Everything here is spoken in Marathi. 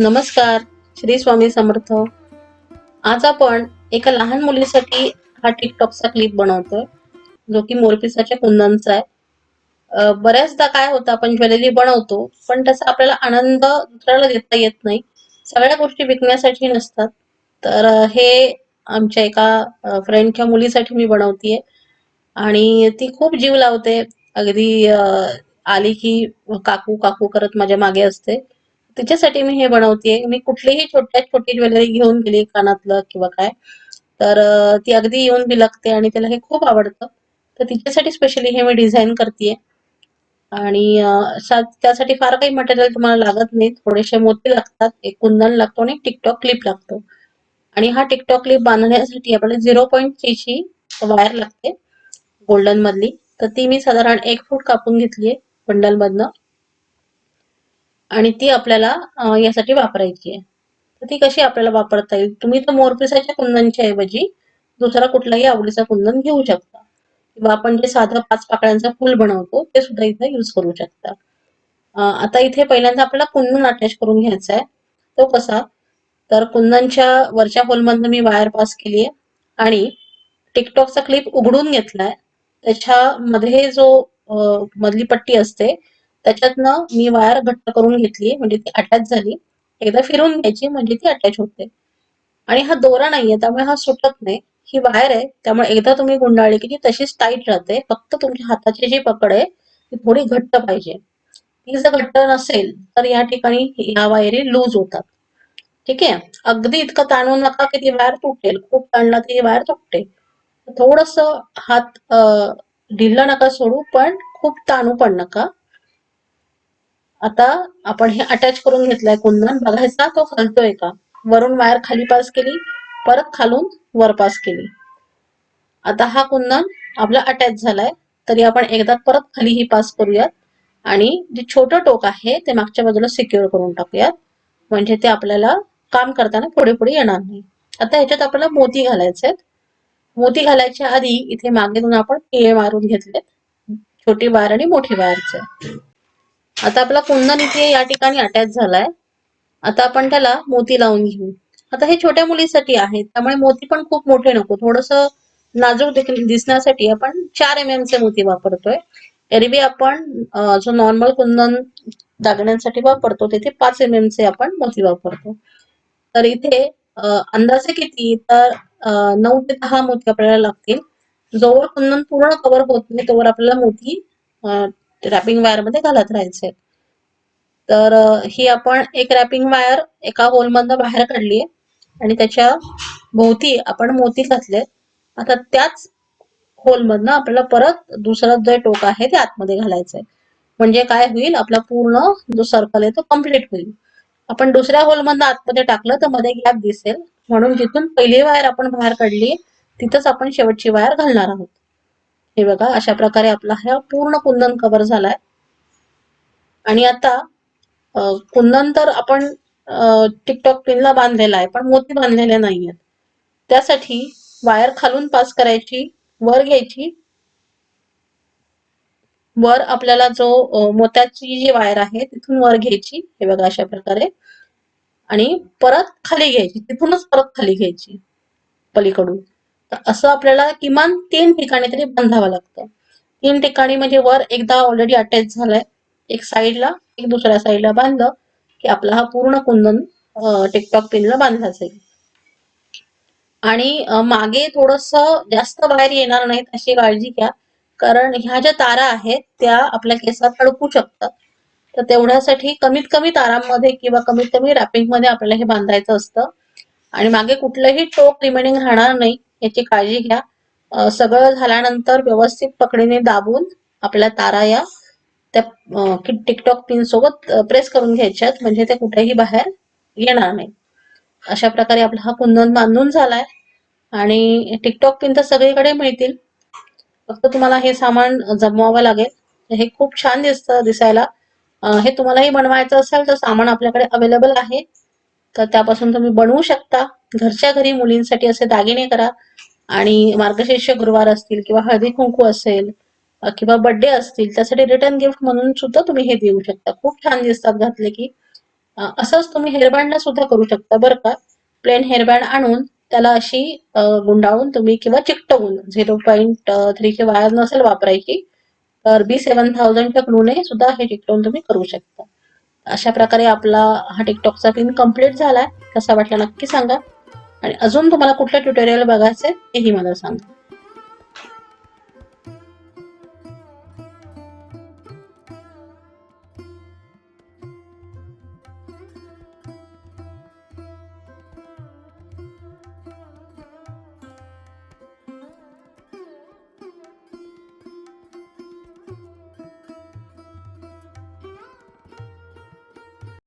नमस्कार श्री स्वामी समर्थ. आज आपण एका लहान मुलीसाठी हा टिकटॉकचा क्लिप बनवतोय जो की मोरपिसाच्या कुंदांचा आहे. बऱ्याचदा काय होतं आपण ज्वेलरी बनवतो पण त्याचा आपल्याला आनंद दुसऱ्याला देता येत नाही. सगळ्या गोष्टी विकण्यासाठी नसतात. तर हे आमच्या एका फ्रेंडच्या मुलीसाठी मी बनवतीये. आणि ती खूप जीव लावते. अगदी आली की काकू काकू करत माझ्या मागे असते. तिच्यासाठी मी हे बनवतेय. मी कुठलीही छोट्यात छोटी ज्वेलरी घेऊन गेली कानातलं किंवा काय तर ती अगदी येऊन बिलगते आणि तिला हे खूप आवडतं. तर तिच्यासाठी स्पेशली हे मी डिझाईन करतेय. आणि त्यासाठी फार काही मटेरियल तुम्हाला लागत नाही. थोडेसे मोती लागतात एक कुंदन लागतो आणि टिकटॉक क्लिप लागतो. आणि हा टिकटॉक क्लिप बांधण्यासाठी आपल्याला झिरो पॉईंट ची वायर लागते गोल्डन मधली. तर ती मी साधारण एक फूट कापून घेतलीये बंडल मधनं. आणि ती आपल्याला यासाठी वापरायची आहे. तर ती कशी आपल्याला वापरता येईल? तुम्ही तर मोरपिसाच्या कुंदनच्या ऐवजी दुसरा कुठलाही आवडीचा कुंदन घेऊ शकता. किंवा आपण जे साधं पाच पाकळ्यांचं फूल बनवतो ते सुद्धा इथे युज करू शकता. आता इथे पहिल्यांदा आपल्याला कुंदन अटॅच करून घ्यायचा आहे. तो कसा? तर कुंदनच्या वरच्या होलमधनं मी वायर पास केली आहे आणि टिकटॉकचा क्लिप उघडून घेतलाय. त्याच्यामध्ये जो मधली पट्टी असते त्याच्यातनं मी वायर घट्ट करून घेतली म्हणजे ती अटॅच झाली. एकदा फिरून घ्यायची म्हणजे ती अटॅच होते. आणि हा दोरा नाहीये त्यामुळे हा सुटत नाही. ही वायर आहे त्यामुळे एकदा तुम्ही गुंडाळली की ती तशीच टाईट राहते. फक्त तुमच्या हाताची जी पकड आहे ती थोडी घट्ट पाहिजे. ती जर घट्ट नसेल तर या ठिकाणी या वायरी लूज होतात. ठीक आहे? अगदी इतकं ताणू नका की ती वायर तुटेल. खूप ताणला ती वायर तुटते. थोडस हात अं, ढिल्ला नका सोडू पण खूप ताणू पण नका. आता आपण हे अटॅच करून घेतलंय कुंदन. बघायचा तो हलतोय का? वरून वायर खाली पास केली परत खालून वर पास केली. आता हा कुंदन आपला अटॅच झालाय. तरी आपण एकदा परत खाली ही पास करूयात. आणि जे छोटं टोक आहे ते मागच्या बाजूला सिक्युअर करून टाकूयात. म्हणजे ते आपल्याला काम करताना पुढे पुढे येणार नाही. आता ह्याच्यात आपल्याला मोती घालायचे आहेत. मोती घालायच्या आधी इथे मागेतून आपण पिळे मारून घेतलेत. छोटी वायर आणि मोठी वायरचे आता आपला कुंदन इथे या ठिकाणी अटॅच झालाय. आता आपण त्याला मोती लावून घेऊ. आता हे छोट्या मुलीसाठी आहे त्यामुळे मोती पण खूप मोठे नको. थोडस नाजूक देखील दिसण्यासाठी आपण चार एम एम चे मोती वापरतोय. एरवी आपण जो नॉर्मल कुंदन दागण्यासाठी वापरतो तिथे पाच एम एम चे आपण मोती वापरतो. तर इथे अंदाजे किती? तर नऊ ते दहा मोती आपल्याला लागतील. जोवर कुंदन पूर्ण कव्हर होत नाही तोवर आपल्याला मोती रॅपिंग वायरमध्ये घालत राहायचे. तर ही आपण एक रॅपिंग वायर एका होलमधनं बाहेर काढली आणि त्याच्या भोवती आपण मोती घातले आता त्याच होल मधनं आपल्याला परत दुसरं जे टोक आहे ते आतमध्ये घालायचंय म्हणजे काय होईल? आपला पूर्ण जो सर्कल आहे तो कंप्लीट होईल. आपण दुसऱ्या होलमधनं आतमध्ये टाकलं तर मध्ये गॅप दिसेल. म्हणून जिथून पहिली वायर आपण बाहेर काढली तिथंच आपण शेवटची वायर घालणार आहोत. हे बघा अशा प्रकारे आपला हा पूर्ण कुंदन कव्हर झालाय. आणि आता कुंदन तर आपण टिकटॉक पिनला बांधलेला आहे पण मोती बांधलेले नाहीयेत. त्यासाठी वायर खालून पास करायची वर घ्यायची. वर आपल्याला जो मोत्याची जी वायर आहे तिथून वर घ्यायची हे बघा अशा प्रकारे. आणि परत खाली घ्यायची तिथूनच परत खाली घ्यायची पलीकडून. तर असं आपल्याला किमान तीन ठिकाणी तरी बांधावं लागतं. तीन ठिकाणी म्हणजे वर एकदा ऑलरेडी अटॅच झालाय. एक साईडला एक दुसऱ्या साईडला बांधलं की आपला हा पूर्ण कुंदन टिकटॉक पिनला बांधला जाईल. आणि मागे थोडस जास्त बाहेर येणार नाहीत अशी काळजी घ्या. कारण ह्या ज्या तारा आहेत त्या आपल्या केसात अडकू शकतात. तर तेवढ्यासाठी कमीत कमी तारांमध्ये किंवा कमीत कमी रॅपिंगमध्ये आपल्याला हे बांधायचं असतं. आणि मागे कुठलंही टोक रिमेनिंग राहणार नाही. याची काळजी घ्या. सगळं झाल्यानंतर व्यवस्थित पकडीने दाबून आपल्या तारा या त्या टिकटॉक पिन सोबत प्रेस करून घ्यायच्यात म्हणजे ते कुठेही बाहेर येणार नाही. अशा प्रकारे आपला हा कुंदन बांधून झालाय. आणि टिकटॉक पिन तर सगळीकडे मिळतील. फक्त तुम्हाला हे सामान जमवावं लागेल. हे खूप छान दिसतं दिसायला. हे तुम्हालाही बनवायचं असेल तर सामान आपल्याकडे अवेलेबल आहे. तर त्यापासून तुम्ही बनवू शकता. घरच्या घरी मुलींसाठी असे दागिने करा आणि मार्गशीर्ष गुरुवार असतील किंवा हळदी कुंकू असेल किंवा बर्थडे असतील त्यासाठी रिटर्न गिफ्ट म्हणून सुद्धा तुम्ही हे देऊ शकता. खूप छान दिसतात घातले की. असंच तुम्ही हेअरबँडला सुद्धा करू शकता बरं का. प्लेन हेअरबँड आणून त्याला अशी गुंडाळून तुम्ही किंवा चिकटवून झिरो पॉईंट थ्रीची वायर नसेल वापरायची तर बी सेवन थाउजंडच्या ग्लूने सुद्धा हे चिकटवून तुम्ही करू शकता. अशा प्रकारे आपला हा टिकटॉकचा पिन कंप्लीट झालाय. कसा वाटला नक्की सांगा. आणि अजून तुम्हाला कुठलं ट्युटोरियल आहे हेही मला सांगा.